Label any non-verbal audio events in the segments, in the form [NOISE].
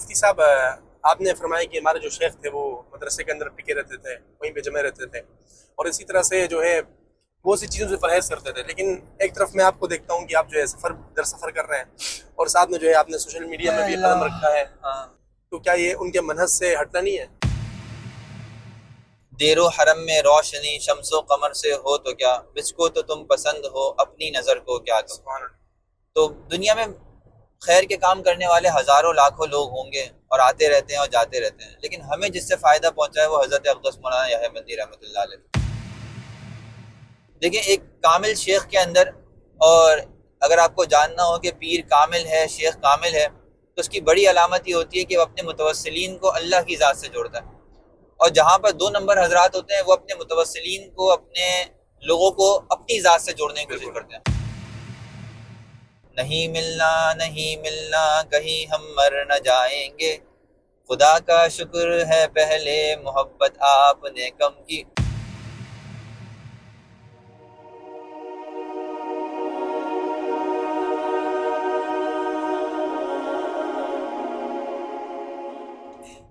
مفتی صاحب آپ نے فرمایا کہ ہمارے جو شیخ تھے وہ مدرسے کے اندر ٹکے رہتے تھے وہیں پہ جمع رہتے تھے۔ اور اسی طرح سے جو ہے بہت سی چیزوں سے پرہیز کرتے تھے۔ لیکن ایک طرف میں آپ کو دیکھتا ہوں کہ آپ جو ہے سفر در سفر کر رہے ہیں۔ اور ساتھ میں جو ہے آپ نے سوشل میڈیا میں بھی قدم رکھا ہے۔ تو کیا یہ ان کے منحص سے ہٹنا نہیں ہے؟ دیر و حرم میں روشنی شمس و قمر سے ہو تو کیا؟ بس کو تو تم پسند ہو اپنی نظر کو کیا تو دنیا میں خیر کے کام کرنے والے ہزاروں لاکھوں لوگ ہوں گے اور آتے رہتے ہیں اور جاتے رہتے ہیں۔ لیکن ہمیں جس سے فائدہ پہنچا ہے وہ حضرت اقدس مولانا یہ مندی رحمۃ اللہ علیہ۔ دیکھیں ایک کامل شیخ کے اندر اور اگر آپ کو جاننا ہو کہ پیر کامل ہے شیخ کامل ہے تو اس کی بڑی علامت یہ ہوتی ہے کہ وہ اپنے متوسلین کو اللہ کی ذات سے جوڑتا ہے۔ اور جہاں پر دو نمبر حضرات ہوتے ہیں وہ اپنے متوسلین کو اپنے لوگوں کو اپنی ذات سے جوڑنے کی کوشش کرتے ہیں۔ نہیں ملنا نہیں ملنا، کہیں ہم مر نہ جائیں گے۔ خدا کا شکر ہے پہلے محبت آپ نے کم کی۔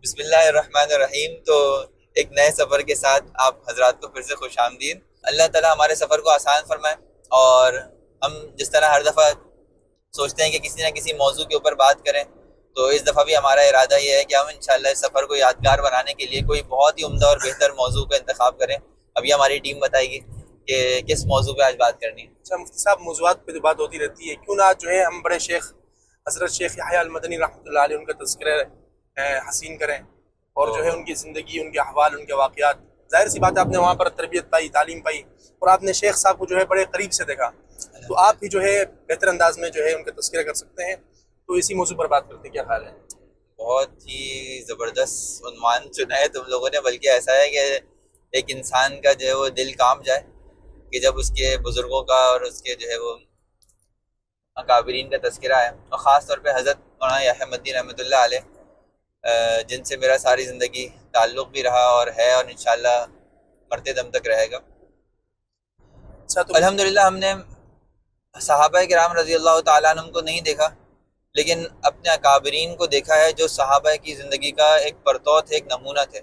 بسم اللہ الرحمن الرحیم۔ تو ایک نئے سفر کے ساتھ آپ حضرات کو پھر سے خوش آمدید اللہ تعالیٰ ہمارے سفر کو آسان فرمائے اور ہم جس طرح ہر دفعہ سوچتے ہیں کہ کسی نہ کسی موضوع کے اوپر بات کریں۔ تو اس دفعہ بھی ہمارا ارادہ یہ ہے کہ ہم انشاءاللہ اس سفر کو یادگار بنانے کے لیے کوئی بہت ہی عمدہ اور بہتر موضوع کا انتخاب کریں۔ ابھی ہماری ٹیم بتائے گی کہ کس موضوع پہ آج بات کرنی ہے۔ اچھا مفتی صاحب، موضوعات پہ تو بات ہوتی رہتی ہے۔ کیوں نہ آج جو ہے ہم بڑے شیخ حضرت شیخ یحییٰ المدنی رحمۃ اللہ علیہ ان کا تذکرہ حسین کریں۔ اور جو ہے ان کی زندگی، ان کے احوال، ان کے واقعات۔ ظاہر سی بات ہے، آپ نے وہاں پر تربیت پائی، تعلیم پائی اور آپ نے شیخ صاحب کو جو ہے بڑے قریب سے دیکھا۔ تو آپ ہی جو ہے بہتر انداز میں جو ہے ان کا تذکرہ کر سکتے ہیں۔ تو اسی موضوع پر بات کرتے ہیں کیا خیال ہے؟ بہت ہی زبردست عنوان چنا ہے تم لوگوں نے بلکہ ایسا ہے کہ ایک انسان کا جو ہے وہ دل کام جائے کہ جب اس کے بزرگوں کا اور اس کے جو ہے وہ اکابرین کا تذکرہ ہے اور خاص طور پہ حضرت مولانا یحییٰ مدی رحمۃ اللہ علیہ جن سے میرا ساری زندگی تعلق بھی رہا اور ہے اور انشاءاللہ مرتے دم تک رہے گا۔ اچھا تو الحمد للہ ہم نے صحابہ کرام رضی اللہ تعالیٰ عنہ کو نہیں دیکھا لیکن اپنے اکابرین کو دیکھا ہے جو صحابہ کی زندگی کا ایک پرتوت ایک نمونہ تھے۔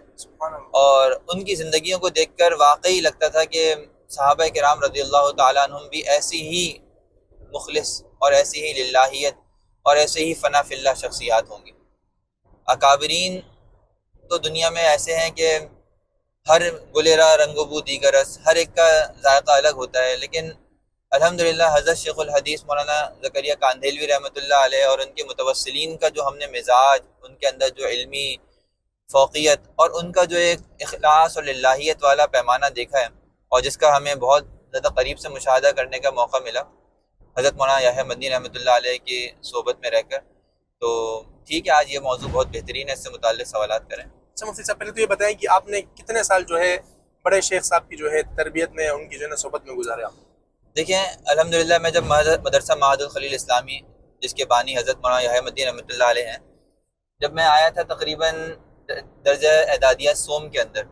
اور ان کی زندگیوں کو دیکھ کر واقعی لگتا تھا کہ صحابہ کرام رضی اللہ تعالیٰ عنہ بھی ایسی ہی مخلص اور ایسی ہی للہیت اور ایسے ہی فنا فی اللہ شخصیات ہوں گی۔ اکابرین تو دنیا میں ایسے ہیں کہ ہر گلیرا رنگ و بو دیگرس ہر ایک کا ذائقہ الگ ہوتا ہے لیکن الحمدللہ، حضرت شیخ الحدیث مولانا زکریہ کاندھیلوی رحمۃ اللہ علیہ اور ان کے متوسلین کا جو ہم نے مزاج، ان کے اندر جو علمی فوقیت اور ان کا جو ایک اخلاص اور للہیت والا پیمانہ دیکھا ہے اور جس کا ہمیں بہت زیادہ قریب سے مشاہدہ کرنے کا موقع ملا۔ حضرت مولانا یحییٰ مدنی رحمۃ اللہ علیہ کی صحبت میں رہ کر۔ تو ٹھیک ہے، آج یہ موضوع بہت بہترین ہے، اس سے متعلق سوالات کریں۔ اچھا، مفتی صاحب، پہلے تو یہ بتائیں کہ آپ نے کتنے سال جو ہے بڑے شیخ صاحب کی جو ہے تربیت میں، ان کی جو ہے نا صحبت میں گزارے آپ؟ دیکھیں، الحمدللہ میں جب مدرسہ معاد الخلیل اسلامی، جس کے بانی حضرت مولانا یحییٰ مدین رحمۃ اللہ علیہ ہیں، جب میں آیا تھا تقریباً درجہ اعدادیہ سوم کے اندر،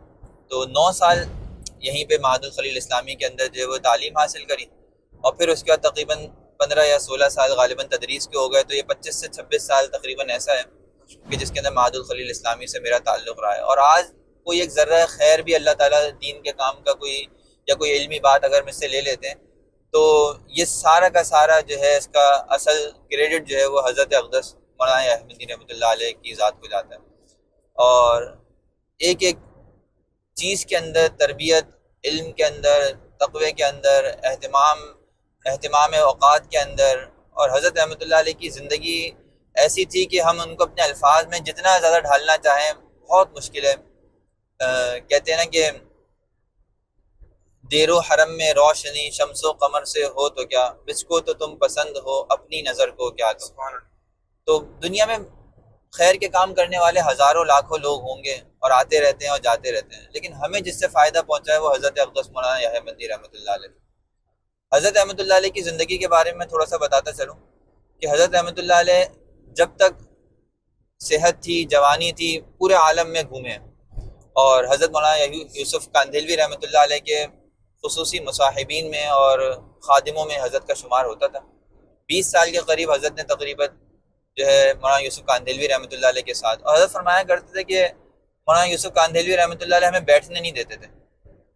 تو نو سال یہیں پہ معاد الخلیل اسلامی کے اندر جو ہے وہ تعلیم حاصل کری اور پھر اس کے بعد تقریباً پندرہ یا سولہ سال غالباً تدریس کے ہو گئے، تو یہ پچیس سے چھبیس سال تقریباً ایسا ہے کہ جس کے اندر معاد الخلیل اسلامی سے میرا تعلق رہا ہے۔ اور آج کوئی ایک ذرہ خیر بھی اللہ تعالیٰ دین کے کام کا کوئی یا کوئی علمی بات اگر مجھ سے لے لیتے ہیں تو یہ سارا کا سارا جو ہے اس کا اصل کریڈٹ جو ہے وہ حضرت اقدس مولانا احمدی رحمۃ اللہ علیہ کی ذات کو جاتا ہے۔ اور ایک ایک چیز کے اندر، تربیت، علم کے اندر، تقوی کے اندر، اہتمام اہتمام اوقات کے اندر۔ اور حضرت رحمۃ اللہ علیہ کی زندگی ایسی تھی کہ ہم ان کو اپنے الفاظ میں جتنا زیادہ ڈھالنا چاہیں، بہت مشکل ہے۔ کہتے ہیں نا کہ دیر و حرم میں روشنی شمس و قمر سے ہو تو کیا؟ بس کو تو تم پسند ہو اپنی نظر کو کیا اللہ۔ تو دنیا میں خیر کے کام کرنے والے ہزاروں لاکھوں لوگ ہوں گے اور آتے رہتے ہیں اور جاتے رہتے ہیں۔ لیکن ہمیں جس سے فائدہ پہنچا ہے وہ حضرت اقدس مولانا یحییٰ مدی رحمۃ اللہ علیہ۔ حضرت رحمۃ اللہ علیہ کی زندگی کے بارے میں تھوڑا سا بتاتا چلوں کہ حضرت رحمۃ اللہ علیہ جب تک صحت تھی جوانی تھی پورے عالم میں گھومے اور حضرت مولانا یوسف کاندھیلوی رحمۃ اللہ علیہ کے خصوصی مصاحبین میں اور خادموں میں حضرت کا شمار ہوتا تھا۔ بیس سال کے قریب حضرت نے تقریباً جو ہے مولانا یوسف کاندھیلوی رحمۃ اللہ علیہ کے ساتھ، اور حضرت فرمایا کرتے تھے کہ مولانا یوسف کاندھیلوی رحمۃ اللہ علیہ ہمیں بیٹھنے نہیں دیتے تھے۔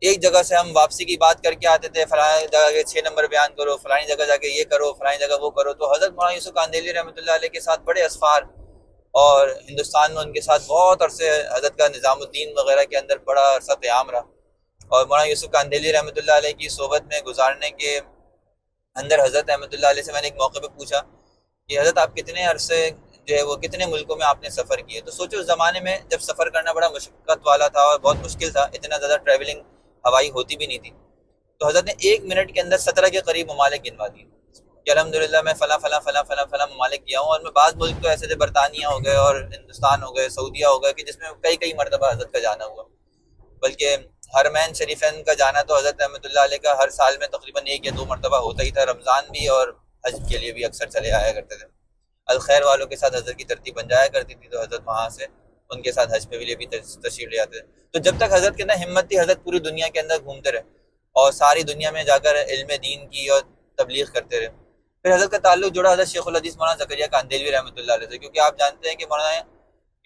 ایک جگہ سے ہم واپسی کی بات کر کے آتے تھے فلانی جگہ کے چھ نمبر بیان کرو، فلانی جگہ جا کے یہ کرو، فلانی جگہ وہ کرو۔ تو حضرت مولانا یوسف کاندھیلوی رحمۃ اللہ علیہ کے ساتھ بڑے اسفار اور ہندوستان میں ان کے ساتھ بہت عرصے حضرت کا نظام الدین وغیرہ کے اندر بڑا عرصہ قیام رہا۔ اور مولانا یوسف کاندھیلی رحمۃ اللہ علیہ کی صحبت میں گزارنے کے اندر حضرت رحمۃ اللہ علیہ سے میں نے ایک موقع پہ پوچھا کہ حضرت آپ کتنے عرصے جو ہے وہ کتنے ملکوں میں آپ نے سفر کیے؟ تو سوچو اس زمانے میں جب سفر کرنا بڑا مشقت والا تھا اور بہت مشکل تھا، اتنا زیادہ ٹریولنگ ہوائی ہوتی بھی نہیں تھی۔ تو حضرت نے ایک منٹ کے اندر سترہ کے قریب ممالک گنوا دیے۔ کہ الحمد للہ میں فلاں فلاں فلاں فلاں فلاں ممالک کیا ہوں اور میں بعض ملک تو ایسے تھے، برطانیہ ہو گئے اور ہندوستان ہو گئے، سعودیہ ہو گئے کہ جس میں کئی کئی مرتبہ حضرت کا جانا ہوا۔ بلکہ حرمین شریفین کا جانا تو حضرت رحمۃ اللہ علیہ کا ہر سال میں تقریباً ایک یا دو مرتبہ ہوتا ہی تھا، رمضان بھی اور حج کے لیے بھی اکثر چلے آیا کرتے تھے۔ الخیر والوں کے ساتھ حضرت کی ترتیب بن جایا کرتی تھی تو حضرت وہاں سے ان کے ساتھ حج پہ بھی بھی تشریف لے آتے تھے۔ تو جب تک حضرت کے اندر ہمت تھی، حضرت پوری دنیا کے اندر گھومتے رہے اور ساری دنیا میں جا کر علم دین کی اور تبلیغ کرتے رہے۔ پھر حضرت کا تعلق جڑا حضرت شیخ الحدیث مولانا زکریہ کاندھیلوی رحمۃ اللہ علیہ سے، کیونکہ آپ جانتے ہیں کہ مولانا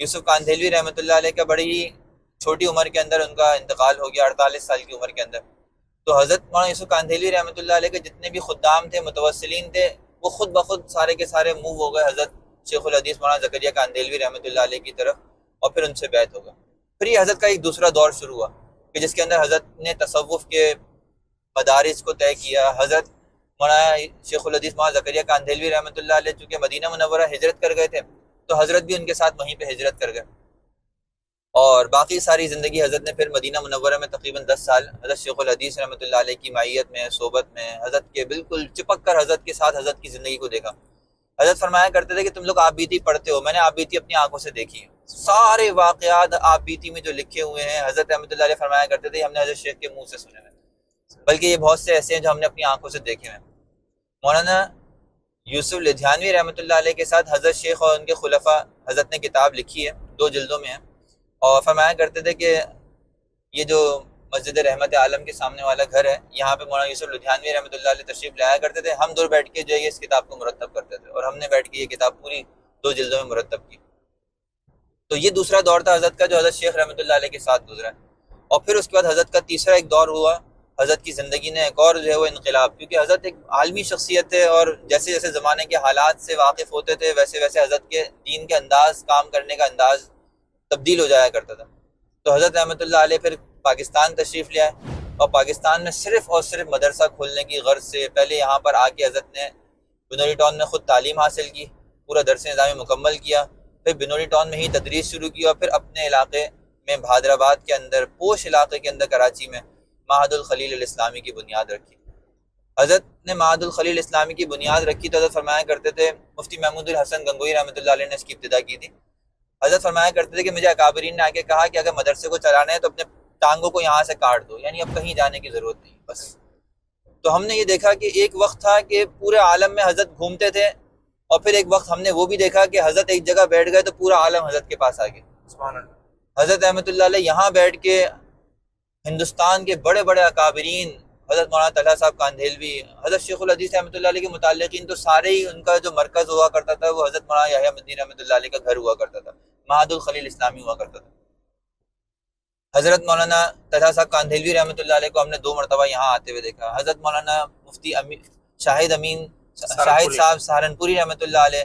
یوسف کاندھیلوی رحمۃ اللہ علیہ کا بڑی چھوٹی عمر کے اندر ان کا انتقال ہو گیا، اڑتالیس سال کی عمر کے اندر۔ تو حضرت مولانا یوسف کاندھیلوی رحمۃ اللہ علیہ کے جتنے بھی خدام تھے، متوسلین تھے، وہ خود بخود سارے کے سارے موو ہو گئے۔ حضرت شیخ الحدیث مولانا زکریہ کاندھیلوی رحمۃ اللہ علیہ کی طرف، اور پھر ان سے بیت ہوگا پھر یہ حضرت کا ایک دوسرا دور شروع ہوا کہ جس کے اندر حضرت نے تصوف کے مدارس کو طے کیا۔ حضرت مولانا شیخ الحدیث مولانا زکریہ کاندھیلوی رحمۃ اللہ علیہ چونکہ مدینہ منورہ ہجرت کر گئے تھے، تو حضرت بھی ان کے ساتھ وہیں پہ ہجرت کر گئے۔ اور باقی ساری زندگی حضرت نے پھر مدینہ منورہ میں تقریباً دس سال حضرت شیخ الحدیث رحمۃ اللہ علیہ کی معیت میں، صحبت میں، حضرت کے بالکل چپک کر حضرت کے ساتھ حضرت کی زندگی کو دیکھا۔ حضرت فرمایا کرتے تھے کہ تم لوگ آپ بیتی پڑھتے ہو، میں نے آپ بیتی اپنی آنکھوں سے دیکھی۔ ہے سارے واقعات آپ بیتی میں جو لکھے ہوئے ہیں، حضرت رحمۃ اللہ علیہ فرمایا کرتے تھے، ہم نے حضرت شیخ کے منہ سے سنے ہیں بلکہ یہ بہت سے ایسے ہیں جو ہم نے اپنی آنکھوں سے دیکھے ہیں مولانا یوسف لدھیانوی رحمۃ اللہ علیہ کے ساتھ حضرت شیخ اور ان کے خلفہ حضرت نے کتاب لکھی ہے، دو جلدوں میں ہے۔ اور فرمایا کرتے تھے کہ یہ جو مسجد رحمت عالم کے سامنے والا گھر ہے، یہاں پہ مولانا یوسف لدھیانوی رحمۃ اللہ علیہ تشریف لایا کرتے تھے۔ ہم دور بیٹھ کے جو ہے اس کتاب کو مرتب کرتے تھے اور ہم نے بیٹھ کے یہ کتاب پوری دو جلدوں میں مرتب کی۔ تو یہ دوسرا دور تھا حضرت کا جو حضرت شیخ رحمۃ اللہ علیہ کے ساتھ گزرا۔ اور پھر اس کے بعد حضرت کا تیسرا ایک دور ہوا، حضرت کی زندگی نے ایک اور جو ہے وہ انقلاب، کیونکہ حضرت ایک عالمی شخصیت ہے اور جیسے جیسے زمانے کے حالات سے واقف ہوتے تھے، ویسے ویسے حضرت کے دین کے انداز، کام کرنے کا انداز تبدیل ہو جایا کرتا تھا۔ تو حضرت رحمۃ اللہ علیہ پھر پاکستان تشریف لیا اور پاکستان میں صرف اور صرف مدرسہ کھولنے کی غرض سے پہلے یہاں پر آ کے حضرت نے بنوری ٹاؤن میں خود تعلیم حاصل کی، پورا درس نظامی مکمل کیا، پھر بنوری ٹاؤن میں ہی تدریس شروع کی اور پھر اپنے علاقے میں بھادر آباد کے اندر، پوش علاقے کے اندر کراچی میں معہد الخلیل الاسلامی کی بنیاد رکھی۔ حضرت نے معہد الخلیل اسلامی کی بنیاد رکھی تو حضرت فرمایا کرتے تھے، مفتی محمود الحسن گنگوئی رحمۃ اللہ علیہ نے اس کی ابتدا کی تھی۔ حضرت فرمایا کرتے تھے کہ مجھے اکابرین نے آ کے کہا کہ اگر مدرسے کو چلانا ہے تو اپنے ٹانگوں کو یہاں سے کاٹ دو یعنی اب کہیں جانے کی ضرورت نہیں بس۔ تو ہم نے یہ دیکھا کہ ایک وقت تھا کہ پورے عالم میں حضرت گھومتے تھے اور پھر ایک وقت ہم نے وہ بھی دیکھا کہ حضرت ایک جگہ بیٹھ گئے تو پورا عالم حضرت کے پاس آ گیا۔ حضرت احمد اللہ علیہ یہاں بیٹھ کے ہندوستان کے بڑے بڑے اکابرین حضرت مولانا طلحہ صاحب کاندھیلوی حضرت شیخ الحدیث رحمۃ اللہ علیہ کے متعلقین تو سارے ہی ان کا جو مرکز ہوا کرتا تھا وہ حضرت مولانا یحییٰ مدین رحمۃ اللہ علیہ کا گھر ہوا کرتا تھا معہد الخلیل اسلامی ہوا کرتا تھا۔ حضرت مولانا طلحہ صاحب کاندھیلوی رحمۃ اللہ علیہ کو ہم نے دو مرتبہ یہاں آتے ہوئے دیکھا۔ حضرت مولانا مفتی امین شاہد امین شاہد صاحب سہارنپوری رحمۃ اللہ علیہ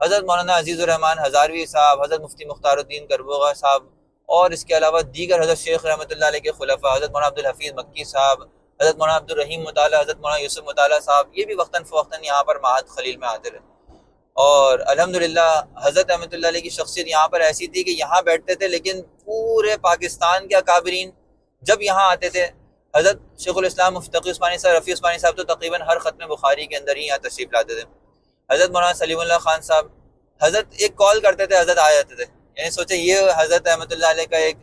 حضرت مولانا عزیز الرحمان ہزاروی صاحب حضرت مفتی مختار الدین کربوغا صاحب اور اس کے علاوہ دیگر حضرت شیخ رحمۃ اللہ علیہ کے خلفہ حضرت مولانا عبدالحفیظ مکی صاحب حضرت مولانا عبدالرحیم مطالعہ، حضرت مولانا یوسف مطالعہ صاحب، یہ بھی وقتاً فوقتاً یہاں پر معہد خلیل میں آتے رہے۔ اور الحمد للہ حضرت احمد اللہ علیہ کی شخصیت یہاں پر ایسی تھی کہ یہاں بیٹھتے تھے لیکن پورے پاکستان کے اکابرین جب یہاں آتے تھے، حضرت شیخ الاسلام مفتقی عثمانی صاحب، رفیع عثمانی صاحب تو تقریباً ہر ختم بخاری کے اندر ہی یہاں تشریف لاتے تھے۔ حضرت مولانا سلیم اللہ خان صاحب، حضرت ایک کال کرتے تھے، حضرت آ جاتے تھے۔ یعنی سوچے یہ حضرت احمد اللہ علیہ کا ایک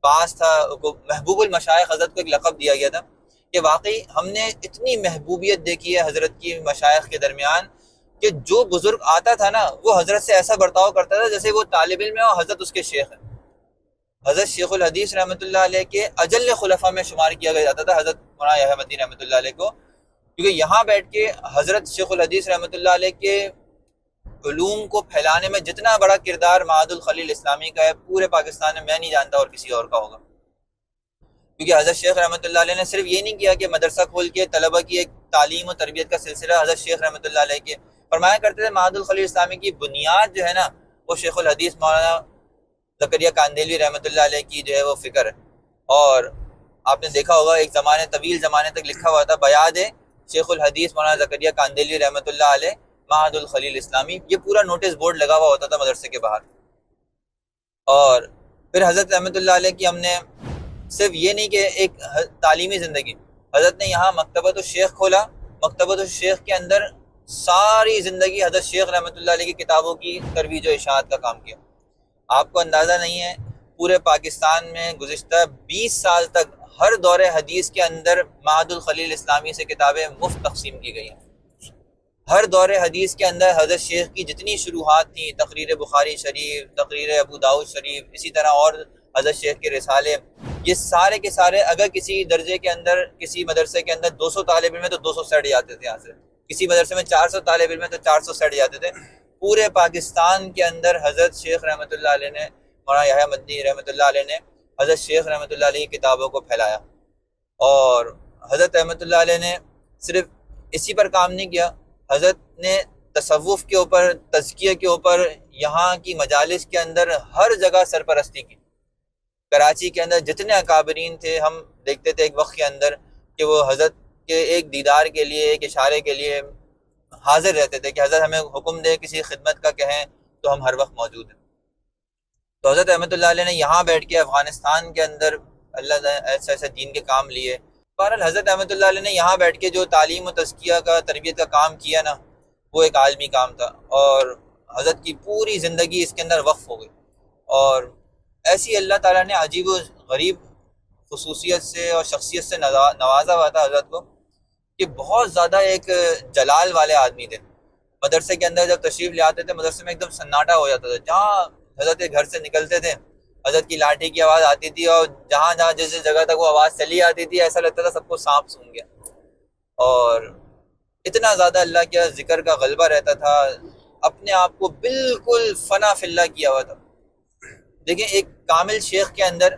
پاس تھا، محبوب المشائق حضرت کو ایک لقب دیا گیا تھا۔ کہ واقعی ہم نے اتنی محبوبیت دیکھی ہے حضرت کی مشائق کے درمیان کہ جو بزرگ آتا تھا نا، وہ حضرت سے ایسا برتاؤ کرتا تھا جیسے وہ طالب علم ہے اور حضرت اس کے شیخ ہے حضرت شیخ الحدیث رحمۃ اللہ علیہ کے اجل خلفہ میں شمار کیا جاتا تھا، حضرت مولانا مدین رحمۃ اللہ علیہ کو۔ کیونکہ یہاں بیٹھ کے حضرت شیخ الحدیث رحمۃ اللہ علیہ کے علوم کو پھیلانے میں جتنا بڑا کردار معاد الخلیل اسلامی کا ہے، پورے پاکستان میں میں نہیں جانتا اور کسی اور کا ہوگا۔ کیونکہ حضرت شیخ رحمۃ اللہ علیہ نے صرف یہ نہیں کیا کہ مدرسہ کھول کے طلبہ کی ایک تعلیم و تربیت کا سلسلہ حضرت شیخ رحمۃ اللہ علیہ کے فرمایا کرتے تھے معاد الخلیل اسلامی کی بنیاد جو ہے نا، وہ شیخ الحدیث مولانا زکریہ کاندیلوی رحمۃ اللہ علیہ کی جو ہے وہ فکر ہے۔ اور آپ نے دیکھا ہوگا، ایک زمانے، طویل زمانے تک لکھا ہوا تھا، بیاد ہے، شیخ الحدیث مولانا زکریہ کاندیلوی رحمۃ اللہ علیہ معاد الخلیل اسلامی، یہ پورا نوٹس بورڈ لگا ہوا ہوتا تھا مدرسے کے باہر۔ اور پھر حضرت رحمۃ اللہ علیہ کی ہم نے صرف یہ نہیں کہ ایک تعلیمی زندگی۔ حضرت نے یہاں مکتبۃ الشیخ کھولا۔ مکتبۃ الشیخ کے اندر ساری زندگی حضرت شیخ رحمۃ اللہ علیہ کی کتابوں کی ترویج و اشاعت کا کام کیا۔ آپ کو اندازہ نہیں ہے، پورے پاکستان میں گزشتہ بیس سال تک ہر دور حدیث کے اندر معاد الخلیل اسلامی سے کتابیں مفت تقسیم کی گئی ہیں۔ ہر دور حدیث کے اندر حضرت شیخ کی جتنی شروحات تھیں، تقریر بخاری شریف، تقریر ابو داؤد شریف، اسی طرح اور حضرت شیخ کے رسالے یہ سارے کے سارے اگر کسی درجے کے اندر، کسی مدرسے کے اندر دو سو طالب علم ہے تو دو سو سیٹ جاتے تھے یہاں سے۔ کسی مدرسے میں چار سو طالب علم ہے تو چار سو سیٹ جاتے تھے۔ پورے پاکستان کے اندر حضرت شیخ رحمۃ اللہ علیہ نے، مولانا یحییٰ مدنی رحمۃ اللہ علیہ نے حضرت شیخ رحمۃ اللہ علیہ کی کتابوں کو پھیلایا۔ اور حضرت رحمۃ اللہ علیہ نے صرف اسی پر کام نہیں کیا، حضرت نے تصوف کے اوپر، تزکیہ کے اوپر، یہاں کی مجالس کے اندر ہر جگہ سرپرستی کی۔ کراچی کے اندر جتنے اکابرین تھے، ہم دیکھتے تھے ایک وقت کے اندر کہ وہ حضرت کے ایک دیدار کے لیے، ایک اشارے کے لیے حاضر رہتے تھے کہ حضرت ہمیں حکم دے، کسی خدمت کا کہیں تو ہم ہر وقت موجود ہیں۔ تو حضرت احمد اللہ علیہ نے یہاں بیٹھ کے افغانستان کے اندر اللہ نے ایسے ایسے دین کے کام لیے۔ بہرحال حضرت احمد اللہ علیہ نے یہاں بیٹھ کے جو تعلیم و تزکیہ کا، تربیت کا کام کیا نا، وہ ایک عالمی کام تھا اور حضرت کی پوری زندگی اس کے اندر وقف ہو گئی۔ اور ایسی اللہ تعالیٰ نے عجیب و غریب خصوصیت سے اور شخصیت سے نوازا ہوا تھا حضرت کو کہ بہت زیادہ ایک جلال والے آدمی تھے۔ مدرسے کے اندر جب تشریف لے آتے تھے، مدرسے میں ایک دم سناٹا ہو جاتا تھا۔ جہاں حضرت گھر سے نکلتے تھے، حضرت کی لاٹھی کی آواز آتی تھی اور جہاں جہاں جس جس جگہ تک وہ آواز چلی آتی تھی، ایسا لگتا تھا سب کو سانپ سون گیا۔ اور اتنا زیادہ اللہ کے ذکر کا غلبہ رہتا تھا، اپنے آپ کو بالکل فنا فلّہ کیا ہوا تھا۔ دیکھیں ایک کامل شیخ کے اندر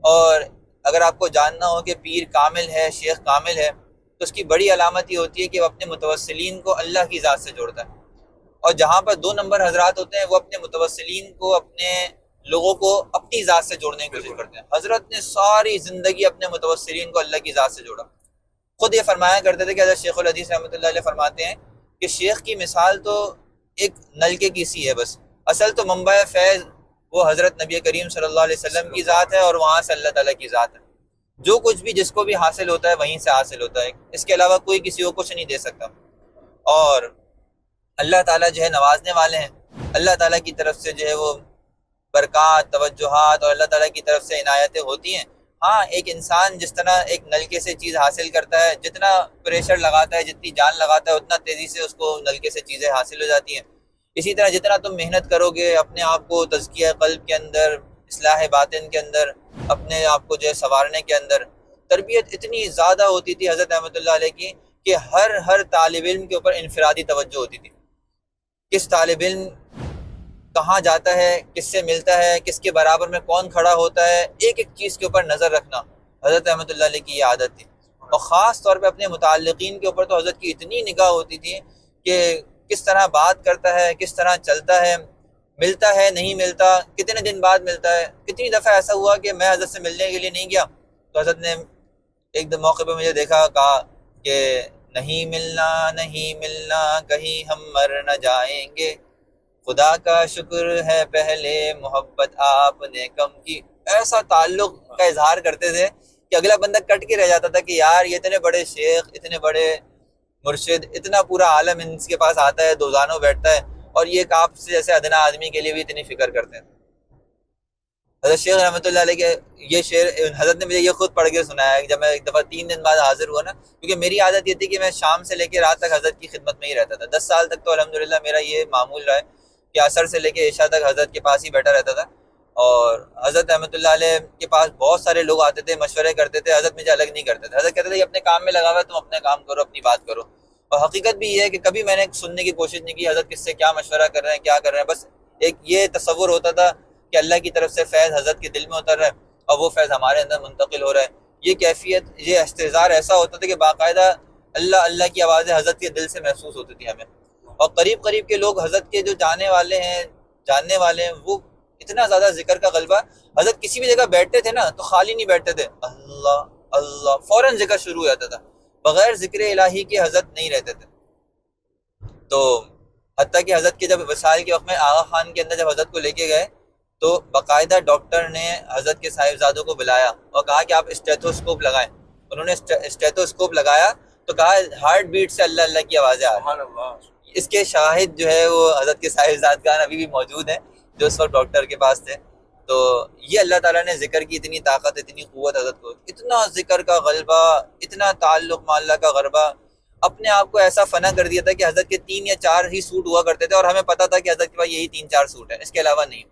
اور اگر آپ کو جاننا ہو کہ پیر کامل ہے شیخ کامل ہے تو اس کی بڑی علامت یہ ہوتی ہے کہ وہ اپنے متوسلین کو اللہ کی ذات سے جوڑتا ہے۔ اور جہاں پر دو نمبر حضرات ہوتے ہیں وہ اپنے متوسلین کو اپنے لوگوں کو اپنی ذات سے جوڑنے کی کوشش کرتے ہیں۔ حضرت نے ساری زندگی اپنے متوسرین کو اللہ کی ذات سے جوڑا۔ خود یہ فرمایا کرتے تھے کہ حضرت شیخ الحدیث رحمۃ اللہ علیہ فرماتے ہیں کہ شیخ کی مثال تو ایک نلکے کی سی ہے بس۔ اصل تو منبع فیض وہ حضرت نبی کریم صلی اللہ علیہ وسلم کی ذات ہے اور وہاں سے اللہ تعالیٰ کی ذات ہے۔ جو کچھ بھی جس کو بھی حاصل ہوتا ہے وہیں سے حاصل ہوتا ہے۔ اس کے علاوہ کوئی کسی کو کچھ نہیں دے سکتا۔ اور اللہ تعالیٰ جو ہے نوازنے والے ہیں۔ اللہ تعالیٰ کی طرف سے جو ہے وہ برکات، توجہات اور اللہ تعالیٰ کی طرف سے عنایتیں ہوتی ہیں۔ ہاں ایک انسان جس طرح ایک نلکے سے چیز حاصل کرتا ہے، جتنا پریشر لگاتا ہے، جتنی جان لگاتا ہے، اتنا تیزی سے اس کو نلکے سے چیزیں حاصل ہو جاتی ہیں۔ اسی طرح جتنا تم محنت کرو گے، اپنے آپ کو تزکیہ قلب کے اندر، اصلاح باطن کے اندر، اپنے آپ کو جو ہے سنوارنے کے اندر۔ تربیت اتنی زیادہ ہوتی تھی حضرت احمد اللہ علیہ کی کہ ہر ہر طالب علم کے اوپر انفرادی توجہ ہوتی تھی۔ کس طالب علم کہاں جاتا ہے، کس سے ملتا ہے، کس کے برابر میں کون کھڑا ہوتا ہے، ایک ایک چیز کے اوپر نظر رکھنا۔ حضرت احمد اللہ علیہ کی یہ عادت تھی۔ اور خاص طور پہ اپنے متعلقین کے اوپر تو حضرت کی اتنی نگاہ ہوتی تھی کہ کس طرح بات کرتا ہے، کس طرح چلتا ہے، ملتا ہے، نہیں ملتا، کتنے دن بعد ملتا ہے؟ کتنی دفعہ ایسا ہوا کہ میں حضرت سے ملنے کے لیے نہیں گیا؟ تو حضرت نے ایک دم موقع پہ مجھے دیکھا، کہا کہ نہیں ملنا نہیں ملنا، کہیں ہم مر نہ جائیں گے۔ خدا کا شکر ہے، پہلے محبت آپ نے کم کی۔ ایسا تعلق کا اظہار کرتے تھے کہ اگلا بندہ کٹ کے رہ جاتا تھا کہ یار، یہ اتنے بڑے شیخ، اتنے بڑے مرشد، اتنا پورا عالم ان کے پاس آتا ہے دو زانوں بیٹھتا ہے اور یہ ایک آپ سے جیسے ادنا آدمی کے لیے بھی اتنی فکر کرتے ہیں۔ حضرت شیخ رحمۃ اللہ علیہ کے یہ شعر، حضرت نے مجھے یہ خود پڑھ کے سنایا ہے جب میں ایک دفعہ تین دن بعد حاضر ہوا نا، کیونکہ میری عادت یہ تھی کہ میں شام سے لے کے رات تک حضرت کی خدمت میں ہی رہتا تھا۔ دس سال تک تو الحمدللہ میرا یہ معمول رہا ہے کہ اثر سے لے کے عشاء تک حضرت کے پاس ہی بیٹھا رہتا تھا۔ اور حضرت احمد اللہ علیہ کے پاس بہت سارے لوگ آتے تھے، مشورے کرتے تھے، حضرت مجھے الگ نہیں کرتے تھے۔ حضرت کہتے تھے کہ اپنے کام میں لگا ہوا ہے، تم اپنے کام کرو، اپنی بات کرو۔ اور حقیقت بھی یہ ہے کہ کبھی میں نے سننے کی کوشش نہیں کی، حضرت کس سے کیا مشورہ کر رہے ہیں، کیا کر رہے ہیں۔ بس ایک یہ تصور ہوتا تھا کہ اللہ کی طرف سے فیض حضرت کے دل میں اتر رہا ہے اور وہ فیض ہمارے اندر منتقل ہو رہا ہے۔ یہ کیفیت، یہ استظار ایسا ہوتا تھا کہ باقاعدہ اللہ اللہ کی آوازیں حضرت کے دل سے محسوس ہوتی تھی ہمیں۔ اور قریب قریب کے لوگ حضرت کے جو جانے والے ہیں، جاننے والے ہیں، وہ اتنا زیادہ ذکر کا غلبہ حضرت کسی بھی جگہ بیٹھتے تھے نا تو خالی نہیں بیٹھتے تھے۔ اللہ اللہ۔ فوراً ذکر شروع ہو جاتا تھا۔ بغیر ذکر الہی کے حضرت نہیں رہتے تھے۔ تو حتیٰ کہ حضرت کے جب وسائل کے وقت میں آغا خان کے اندر جب حضرت کو لے کے گئے تو باقاعدہ ڈاکٹر نے حضرت کے صاحبزادوں کو بلایا اور کہا کہ آپ اسٹیتھوسکوپ لگائیں۔ انہوں نے اسٹیتھوسکوپ لگایا تو کہا ہارٹ بیٹ سے اللہ اللہ کی آوازیں آ رہی اس کے شاہد جو ہے وہ حضرت کے صاحبزادگان ابھی بھی موجود ہیں۔ جو اس وقت ڈاکٹر کے پاس تھے۔ تو یہ اللہ تعالیٰ نے ذکر کی، اتنی طاقت، اتنی قوت حضرت کو۔ اتنا ذکر کا غلبہ، اتنا تعلق مع اللہ کا غربہ۔ اپنے آپ کو ایسا فنا کر دیا تھا کہ حضرت کے تین یا چار ہی سوٹ ہوا کرتے تھے اور ہمیں پتا تھا کہ حضرت کے پاس یہی تین چار سوٹ ہیں۔ اس کے علاوہ نہیں۔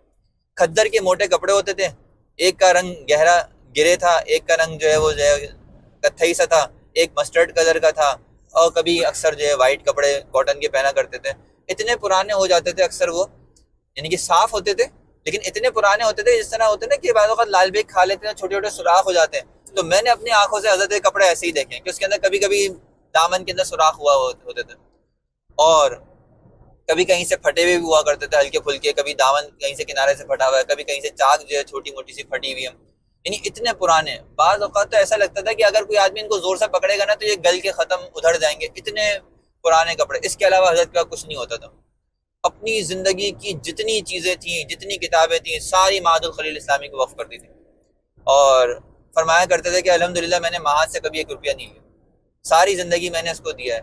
کھدر کے موٹے کپڑے ہوتے تھے۔ ایک کا رنگ گہرا گرے تھا، ایک کا رنگ جو ہے وہ جو ہے کتھئی سا تھا۔ ایک مسٹرڈ کلر کا تھا۔ اور کبھی اکثر جو ہے وائٹ کپڑے کاٹن کے پہنا کرتے تھے۔ اتنے پرانے ہو جاتے تھے اکثر وہ۔ یعنی کہ صاف ہوتے تھے، لیکن اتنے پرانے ہوتے تھے، جس طرح ہوتے نا کہ بعض اوقات لال بیگ کھا لیتے ہیں، چھوٹے چھوٹے سوراخ ہو جاتے ہیں۔ تو میں نے اپنی آنکھوں سے حضرت کے کپڑے ایسے ہی دیکھے کہ اس کے اندر کبھی کبھی دامن کے اندر سوراخ ہوا ہوتے تھے۔ اور کبھی کہیں سے پھٹے ہوئے بھی ہوا کرتے تھے، ہلکے پھلکے، کبھی دامن کہیں سے کنارے سے پھٹا ہوا ہے، کبھی کہیں سے چاک جو ہے چھوٹی موٹی سی پھٹی ہوئی ہے۔ یعنی اتنے پرانے، بعض اوقات تو ایسا لگتا تھا کہ اگر کوئی آدمی ان کو زور سے پکڑے گا نا تو یہ گل کے ختم ادھر جائیں گے۔ اتنے پرانے کپڑے، اس کے علاوہ حضرت کا کچھ نہیں ہوتا تھا۔ اپنی زندگی کی جتنی چیزیں تھیں، جتنی کتابیں تھیں، ساری معاد الخلیل اسلامی کو وقف کرتی تھی۔ اور فرمایا کرتے تھے کہ الحمدللہ میں نے مہاد سے کبھی ایک روپیہ نہیں لیا۔ ساری زندگی میں نے اس کو دیا ہے۔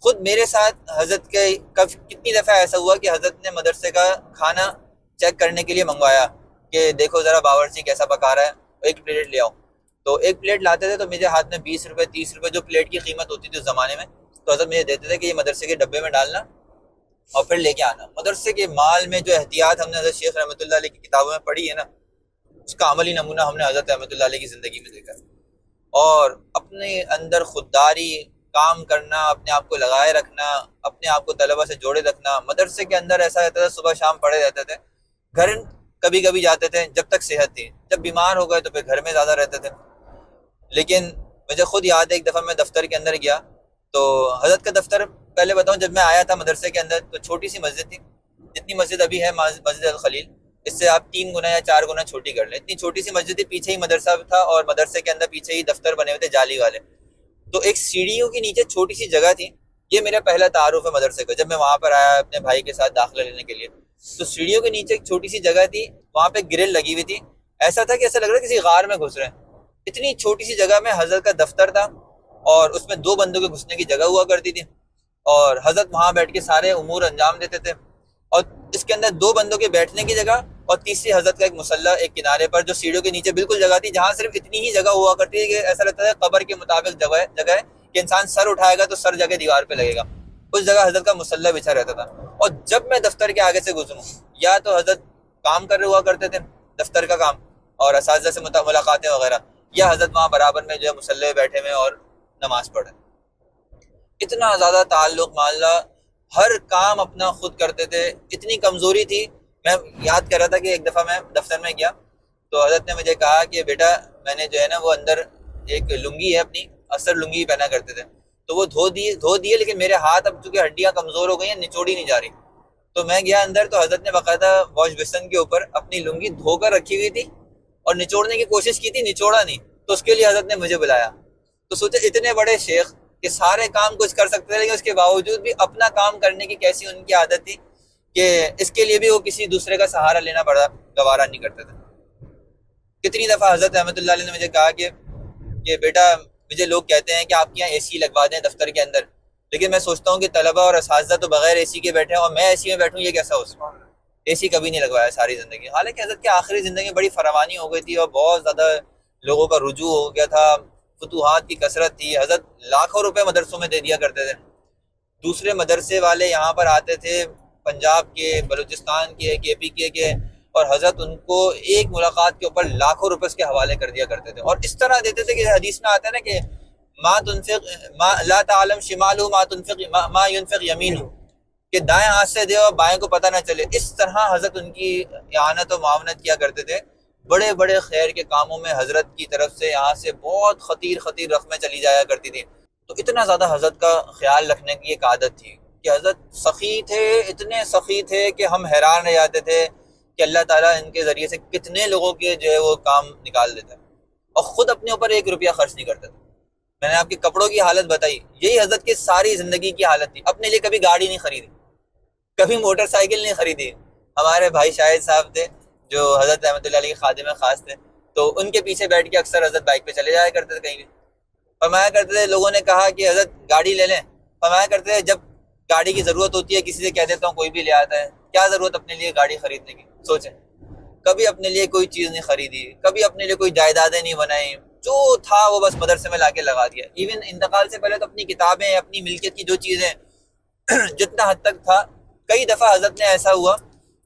خود میرے ساتھ حضرت کے کب کتنی دفعہ ایسا ہوا کہ حضرت نے مدرسے کا کھانا چیک کرنے کے لیے منگوایا کہ دیکھو ذرا باورچی کیسا پکا رہا ہے، ایک پلیٹ لے آؤ۔ تو ایک پلیٹ لاتے تھے تو میرے ہاتھ میں بیس روپے، تیس روپے جو پلیٹ کی قیمت ہوتی تھی اس زمانے میں، تو حضرت مجھے دیتے تھے کہ یہ مدرسے کے ڈبے میں ڈالنا۔ اور پھر لے کے آنا۔ مدرسے کے مال میں جو احتیاط ہم نے حضرت شیخ رحمۃ اللہ علیہ کی کتابوں میں پڑھی ہے نا، اس کا عملی نمونہ ہم نے حضرت رحمۃ اللہ علیہ کی زندگی میں دیکھا۔ اور اپنے اندر خودداری، کام کرنا، اپنے آپ کو لگائے رکھنا، اپنے آپ کو طلبہ سے جوڑے رکھنا۔ مدرسے کے اندر ایسا رہتا تھا، صبح شام پڑھے رہتے تھے۔ گھر کبھی کبھی جاتے تھے، جب تک صحت تھی۔ جب بیمار ہو گئے تو پھر گھر میں زیادہ رہتے تھے۔ لیکن مجھے خود یاد ہے، ایک دفعہ میں دفتر کے اندر گیا تو حضرت کا دفتر پہلے بتاؤں، جب میں آیا تھا مدرسے کے اندر تو چھوٹی سی مسجد تھی۔ جتنی مسجد ابھی ہے مسجد الخلیل، اس سے آپ تین گنا یا چار گنا چھوٹی کر لیں۔ اتنی چھوٹی سی مسجد تھی، پیچھے ہی مدرسہ تھا اور مدرسے کے اندر پیچھے ہی دفتر بنے ہوئے تھے جالی والے۔ تو ایک سیڑھیوں کے نیچے چھوٹی سی جگہ تھی۔ یہ میرا پہلا تعارف ہے مدرسے کا، جب میں وہاں پر آیا اپنے بھائی کے ساتھ داخلہ لینے کے لیے۔ تو سیڑھیوں کے نیچے ایک چھوٹی سی جگہ تھی، وہاں پہ گرل لگی ہوئی تھی۔ ایسا تھا کہ ایسا لگ رہا کسی غار میں گھس رہے ہیں۔ اتنی چھوٹی سی جگہ میں حضرت کا دفتر تھا اور اس میں دو بندوں کے گھسنے کی جگہ ہوا کرتی تھی۔ اور حضرت وہاں بیٹھ کے سارے امور انجام دیتے تھے اور اس کے اندر دو بندوں کے بیٹھنے کی جگہ اور تیسری حضرت کا ایک مسلح، ایک کنارے پر جو سیڑھیوں کے نیچے بالکل جگہ تھی، جہاں صرف اتنی ہی جگہ ہوا کرتی ہے کہ ایسا لگتا تھا قبر کے مطابق جگہ جگہ ہے کہ انسان سر اٹھائے گا تو سر جگہ دیوار پہ لگے گا۔ اس جگہ حضرت کا مسلح بچھا رہتا تھا۔ اور جب میں دفتر کے آگے سے گزروں، یا تو حضرت کام کر رہے ہوا کرتے تھے، دفتر کا کام اور اساتذہ سے ملاقاتیں وغیرہ، یا حضرت وہاں برابر میں جو ہے مسلح بیٹھے ہوئے اور نماز پڑھے اتنا زیادہ تعلق ماللہ ہر کام اپنا خود کرتے تھے، اتنی کمزوری تھی۔ میں یاد کر رہا تھا کہ ایک دفعہ میں دفتر میں گیا، تو حضرت نے مجھے کہا کہ بیٹا، میں نے جو ہے نا وہ اندر ایک لنگی ہے اپنی، اثر لنگی پہنا کرتے تھے۔ تو وہ دھو دیے دھو دیے، لیکن میرے ہاتھ اب چونکہ ہڈیاں کمزور ہو گئی ہیں، نچوڑی نہیں جا رہی۔ تو میں گیا اندر، تو حضرت نے باقاعدہ واش بیسن کے اوپر اپنی لنگی دھو کر رکھی ہوئی تھی اور نچوڑنے کی کوشش کی تھی، نچوڑا نہیں۔ تو اس کے لیے حضرت نے مجھے بلایا۔ تو سوچے اتنے بڑے شیخ کہ سارے کام کچھ کر سکتے تھے لیکن اس کے باوجود بھی اپنا کام کرنے کی کیسی ان کی عادت تھی کہ اس کے لیے بھی وہ کسی دوسرے کا سہارا لینا پڑا گوارا نہیں کرتے تھے۔ کتنی دفعہ حضرت احمد اللہ علیہ نے مجھے کہا کہ کہ بیٹا، مجھے لوگ کہتے ہیں کہ آپ کے یہاں اے سی لگوا دیں دفتر کے اندر۔ لیکن میں سوچتا ہوں کہ طلبہ اور اساتذہ تو بغیر اے سی کے بیٹھے ہیں اور میں اے سی میں بیٹھوں، یہ کیسا ہو سکتا اے سی کبھی نہیں لگوایا ساری زندگی۔ حالانکہ حضرت کی آخری زندگی بڑی فراوانی ہو گئی تھی اور بہت زیادہ لوگوں کا رجوع ہو گیا تھا۔ فتوحات کی کثرت تھی۔ حضرت لاکھوں روپے مدرسوں میں دے دیا کرتے تھے۔ دوسرے مدرسے والے یہاں پر آتے تھے پنجاب کے بلوچستان کے کے پی کے کے اور حضرت ان کو ایک ملاقات کے اوپر لاکھوں روپے اس کے حوالے کر دیا کرتے تھے۔ اور اس طرح دیتے تھے کہ حدیث میں آتا ہے نا کہ ما تنفق ما لا تعلم شمال ما تنفق ما, ما ينفق یمین کہ دائیں ہاتھ سے دے اور بائیں کو پتہ نہ چلے۔ اس طرح حضرت ان کی اعانت و معاونت کیا کرتے تھے۔ بڑے بڑے خیر کے کاموں میں حضرت کی طرف سے یہاں سے بہت خطیر خطیر رقمیں چلی جایا کرتی تھیں۔ تو اتنا زیادہ حضرت کا خیال رکھنے کی ایک عادت تھی کہ حضرت سخی تھے، اتنے سخی تھے کہ ہم حیران رہ جاتے تھے کہ اللہ تعالیٰ ان کے ذریعے سے کتنے لوگوں کے جو ہے وہ کام نکال دیتا ہے اور خود اپنے اوپر ایک روپیہ خرچ نہیں کرتے تھے میں نے آپ کے کپڑوں کی حالت بتائی، یہی حضرت کی ساری زندگی کی حالت تھی۔ اپنے لیے کبھی گاڑی نہیں خریدی، کبھی موٹر سائیکل نہیں خریدی۔ ہمارے بھائی شاہد صاحب تھے جو حضرت رحمۃ اللہ علیہ کے خادم خاص تھے، تو ان کے پیچھے بیٹھ کے اکثر حضرت بائک پہ چلے جایا کرتے تھے کہیں بھی۔ فرمایا کرتے تھے، لوگوں نے کہا کہ حضرت گاڑی لے لیں۔ فرمایا کرتے تھے، جب گاڑی کی ضرورت ہوتی ہے، کسی سے کہہ دیتا ہوں، کوئی بھی لے آتا ہے، کیا ضرورت اپنے لیے گاڑی خریدنے کی؟ سوچیں۔ کبھی اپنے لیے کوئی چیز نہیں خریدی، کبھی اپنے لیے کوئی جائیدادیں نہیں بنائی، جو تھا وہ بس مدرسے میں لا کے لگا دیا۔ ایون انتقال سے پہلے تو اپنی کتابیں، اپنی ملکیت کی جو چیزیں [CLEARS THROAT] جتنا حد تک تھا، کئی دفعہ حضرت نے ایسا ہوا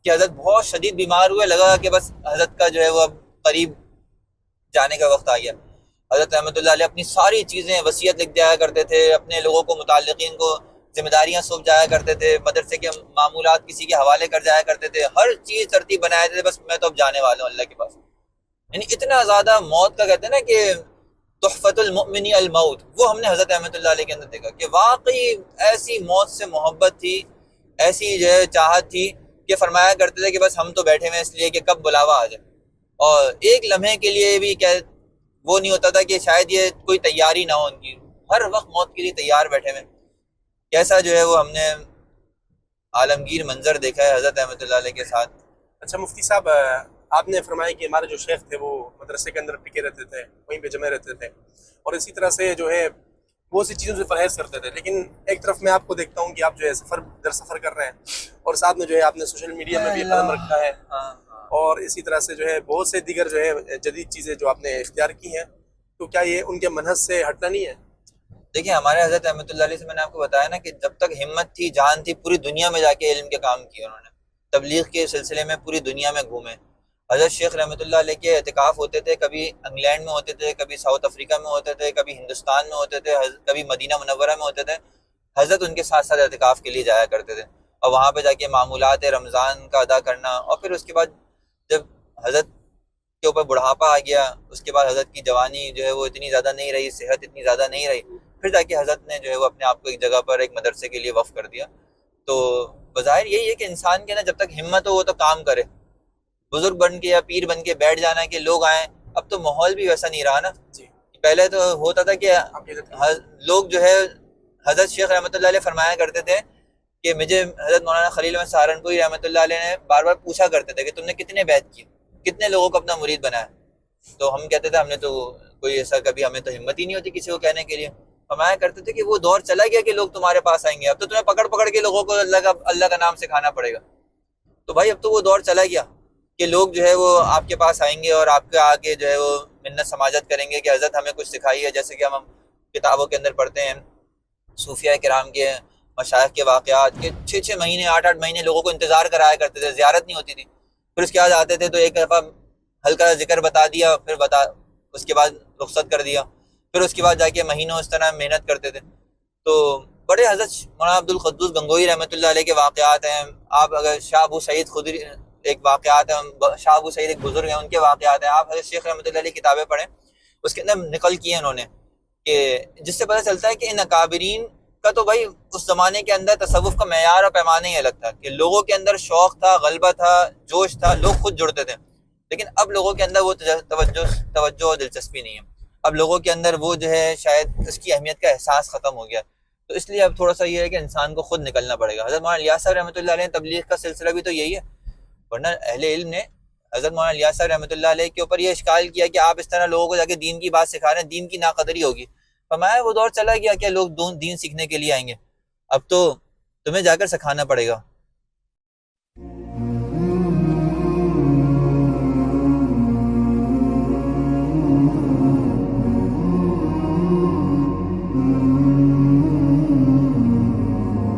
کہ حضرت بہت شدید بیمار ہوئے، لگا کہ بس حضرت کا جو ہے وہ اب قریب جانے کا وقت آ گیا۔ حضرت رحمۃ اللہ علیہ اپنی ساری چیزیں، وصیت لکھ جایا کرتے تھے، اپنے لوگوں کو، متعلقین کو ذمہ داریاں سونپ جایا کرتے تھے، مدرسے کے معمولات کسی کے حوالے کر جایا کرتے تھے، ہر چیز ترتیب بنائے تھے، بس میں تو اب جانے والا ہوں اللہ کے پاس۔ یعنی اتنا زیادہ موت کا کہتے ہیں نا کہ تحفت المؤمنی الموت، وہ ہم نے حضرت احمد اللہ علیہ کے اندر دیکھا کہ واقعی ایسی موت سے محبت تھی، ایسی جو ہے چاہت تھی کہ فرمایا کرتے تھے کہ بس ہم تو بیٹھے ہوئے اس لیے کہ کب بلاوا آ جائے۔ اور ایک لمحے کے لیے بھی کیا وہ نہیں ہوتا تھا کہ شاید یہ کوئی تیاری نہ ہو ان کی۔ ہر وقت موت کے لیے تیار بیٹھے ہوئے۔ کیسا جو ہے وہ ہم نے عالمگیر منظر دیکھا ہے حضرت احمد اللہ علیہ کے ساتھ۔ اچھا مفتی صاحب آپ نے فرمایا کہ ہمارے جو شیخ تھے وہ مدرسے کے اندر ٹکے رہتے تھے، وہیں پہ جمع رہتے تھے۔ اور اسی طرح سے جو ہے بہت سی چیزوں سے پرہیز کرتے تھے۔ لیکن ایک طرف میں آپ کو دیکھتا ہوں کہ آپ جو ہے سفر در سفر کر رہے ہیں اور ساتھ میں جو ہے آپ نے سوشل میڈیا میں بھی قدم رکھا ہے۔ اور اسی طرح سے جو ہے بہت سے دیگر جو ہے جدید چیزیں جو آپ نے اختیار کی ہیں تو کیا یہ ان کے منحص سے ہٹنا نہیں ہے؟ دیکھیں ہمارے حضرت احمد اللہ علیہ سے میں نے آپ کو بتایا نا کہ جب تک ہمت تھی جان تھی پوری دنیا میں جا کے علم کے کام کیے انہوں نے۔ تبلیغ کے سلسلے میں پوری دنیا میں گھومے۔ حضرت شیخ رحمۃ اللہ علیہ کے اعتکاف ہوتے تھے، کبھی انگلینڈ میں ہوتے تھے، کبھی ساؤتھ افریقہ میں ہوتے تھے، کبھی ہندوستان میں ہوتے تھے کبھی مدینہ منورہ میں ہوتے تھے۔ حضرت ان کے ساتھ ساتھ اعتکاف کے لیے جایا کرتے تھے۔ اور وہاں پہ جا کے معمولات رمضان کا ادا کرنا اور پھر اس کے بعد جب حضرت کے اوپر بڑھاپا آ گیا، اس کے بعد حضرت کی جوانی جو ہے وہ اتنی زیادہ نہیں رہی، صحت اتنی زیادہ نہیں رہی، پھر جا کے حضرت نے جو ہے وہ اپنے آپ کو ایک جگہ پر، ایک مدرسے کے لیے وقف کر دیا۔ تو بظاہر یہی ہے کہ انسان کے نا جب تک ہمت ہو وہ تو کام کرے۔ بزرگ بن کے یا پیر بن کے بیٹھ جانا کہ لوگ آئیں۔ اب تو ماحول بھی ویسا نہیں رہا نا۔ جی۔ پہلے تو ہوتا تھا کہ لوگ جو ہے حضرت شیخ رحمۃ اللہ علیہ فرمایا کرتے تھے کہ مجھے حضرت مولانا خلیل احمد سہارنپوری رحمۃ اللہ علیہ نے بار بار پوچھا کرتے تھے کہ تم نے کتنے بیت کی کتنے لوگوں کو اپنا مرید بنایا؟ تو ہم کہتے تھے ہم نے تو کوئی ایسا کبھی ہمیں تو ہمت ہی نہیں ہوتی کسی کو کہنے کے لیے۔ فرمایا کرتے تھے کہ وہ دور چلا گیا کہ لوگ تمہارے پاس آئیں گے۔ اب تو تمہیں پکڑ پکڑ کے لوگوں کو اللہ کا اللہ کا نام سکھانا پڑے گا۔ تو بھائی اب تو وہ دور چلا گیا۔ کہ لوگ جو ہے وہ آپ کے پاس آئیں گے اور آپ کے آگے جو ہے وہ منت سماجت کریں گے کہ حضرت ہمیں کچھ سکھائی ہے، جیسے کہ ہم کتابوں کے اندر پڑھتے ہیں صوفیہ کرام کے مشاہد کے واقعات کے چھ چھ مہینے، آٹھ آٹھ مہینے لوگوں کو انتظار کرایا کرتے تھے، زیارت نہیں ہوتی تھی۔ پھر اس کے بعد آتے تھے تو ایک دفعہ ہلکا ذکر بتا دیا، پھر بتا، اس کے بعد رخصت کر دیا۔ پھر اس کے بعد جا کے مہینوں اس طرح محنت کرتے تھے۔ تو بڑے حضرت مولانا عبد القدس گنگوئی رحمۃ اللہ علیہ کے واقعات ہیں۔ آپ اگر شاہ ابو سعید خدری ایک واقعات ہیں شاہ ابو سعید ایک بزرگ ہیں، ان کے واقعات ہیں۔ آپ حضرت شیخ رحمۃ اللہ علیہ کتابیں پڑھیں، اس کے اندر نقل کیے انہوں نے کہ جس سے پتہ چلتا ہے کہ ان اکابرین کا تو بھائی اس زمانے کے اندر تصوف کا معیار اور پیمانہ ہی الگ تھا کہ لوگوں کے اندر شوق تھا، غلبہ تھا، جوش تھا، لوگ خود جڑتے تھے۔ لیکن اب لوگوں کے اندر وہ توجہ توجہ اور دلچسپی نہیں ہے۔ اب لوگوں کے اندر وہ جو ہے شاید اس کی اہمیت کا احساس ختم ہو گیا۔ تو اس لیے اب تھوڑا سا یہ ہے کہ انسان کو خود نکلنا پڑے گا۔ حضرت مولانا الیاس صاحب رحمۃ اللہ علیہ تبلیغ کا سلسلہ بھی تو یہی ہے۔ ورنہ اہل علم نے حضرت مولانا الیاس صاحب رحمۃ اللہ علیہ کے اوپر یہ اشکال کیا کہ آپ اس طرح لوگوں کو جا کے دین کی بات سکھا رہے ہیں، دین کی ناقدری ہوگی۔ فرمایا وہ دور چلا گیا کہ لوگ دین سیکھنے کے لیے آئیں گے۔ اب تو تمہیں جا کر سکھانا پڑے گا۔